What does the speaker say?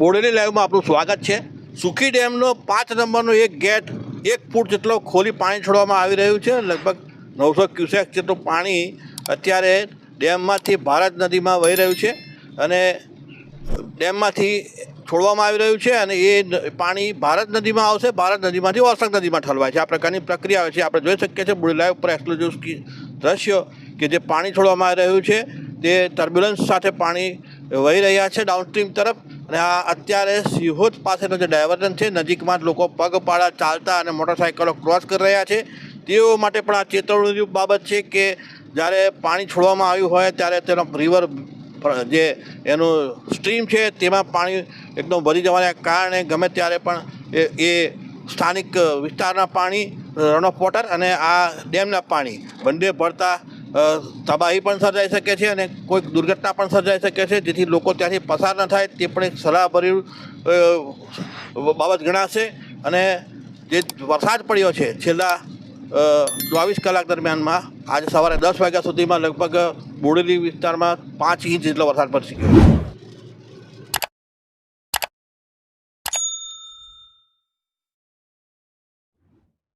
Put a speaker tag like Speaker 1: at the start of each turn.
Speaker 1: બોડેલી લાઈવમાં આપનું સ્વાગત છે. સુખી ડેમનો પાંચ નંબરનો એક ગેટ એક ફૂટ જેટલો ખોલી પાણી છોડવામાં આવી રહ્યું છે. લગભગ નવસો ક્યુસેક જેટલું પાણી અત્યારે ડેમમાંથી ભારત નદીમાં વહી રહ્યું છે અને ડેમમાંથી છોડવામાં આવી રહ્યું છે અને એ પાણી ભારત નદીમાં આવશે, ભારત નદીમાંથી ઓરસંગ નદીમાં ઠલવાય છે. આ પ્રકારની પ્રક્રિયા હોય છે. આપણે જોઈ શકીએ છીએ બોડી લાઈવ ઉપર એક્સક્લુઝિવ દ્રશ્યો કે જે પાણી છોડવામાં આવી રહ્યું છે. તે ટર્બ્યુલન્સ સાથે પાણી વહી રહ્યા છે ડાઉનસ્ટ્રીમ તરફ. અને આ અત્યારે સિહોદ પાસેનો જે ડાયવર્ઝન છે, નજીકમાં જ લોકો પગપાળા ચાલતા અને મોટરસાઇકલો ક્રોસ કરી રહ્યા છે. તેઓ માટે પણ આ ચેતવણી બાબત છે કે જ્યારે પાણી છોડવામાં આવ્યું હોય ત્યારે તેનો રિવર જે એનું સ્ટ્રીમ છે તેમાં પાણી એકદમ ભરી જવાના કારણે ગમે ત્યારે પણ એ સ્થાનિક વિસ્તારના પાણી રન ઓફ વોટર અને આ ડેમના પાણી બંને ભરતા તબાહી પણ સર્જાઈ શકે છે અને કોઈક દુર્ઘટના પણ સર્જાઈ શકે છે. જેથી લોકો ત્યાંથી પસાર ન થાય, તે પણ એક સલાહભર્યું બાબત ગણાશે. અને જે વરસાદ પડ્યો છે, છેલ્લા ચોવીસ કલાક દરમિયાનમાં આજે સવારે દસ વાગ્યા સુધીમાં લગભગ બોડેલી વિસ્તારમાં પાંચ ઇંચ જેટલો વરસાદ પડશે